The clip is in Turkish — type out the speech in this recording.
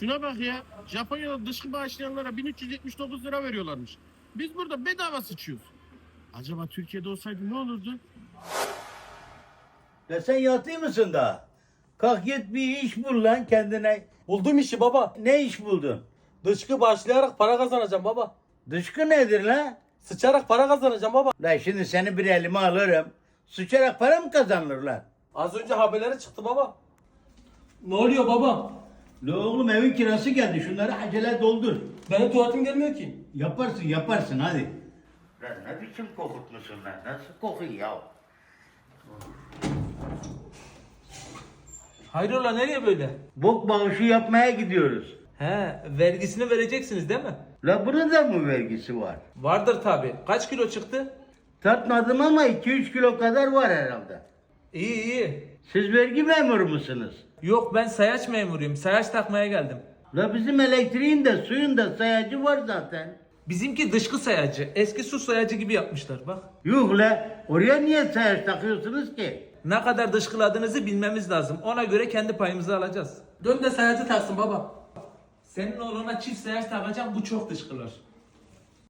Şuna bak ya. Japonya'da dışkı bağışlayanlara 1379 lira veriyorlarmış. Biz burada bedava sıçıyoruz. Acaba Türkiye'de olsaydı ne olurdu? La sen yatıyor musun daha? Kalk git bir iş bul lan kendine. Buldum işi baba. Ne iş buldun? Dışkı başlayarak para kazanacağım baba. Dışkı nedir lan? Sıçarak para kazanacağım baba. La şimdi seni bir elime alırım. Sıçarak para mı kazanılır lan? Az önce haberleri çıktı baba. Ne oluyor baba? La oğlum evin kirası geldi. Şunları acele doldur. Benim tuvaletim gelmiyor ki. Yaparsın yaparsın hadi. Lan ne biçim kokutmuşsun lan? Nasıl kokuyor ya? Hayrola nereye böyle? Bok bağışı yapmaya gidiyoruz. He, vergisini vereceksiniz değil mi? La bunun da mı vergisi var? Vardır tabi. Kaç kilo çıktı? Tartmadım ama 2-3 kilo kadar var herhalde. İyi iyi. Siz vergi memuru musunuz? Yok ben sayaç memuruyum. Sayaç takmaya geldim. La bizim elektriğin de suyun da sayacı var zaten. Bizimki dışkı sayacı. Eski su sayacı gibi yapmışlar bak. Yuh la oraya niye sayaç takıyorsunuz ki? Ne kadar dışkıladığınızı bilmemiz lazım. Ona göre kendi payımızı alacağız. Dön de sayacı taksın baba. Senin oğluna çift sayaç takacağım bu çok dışkılar.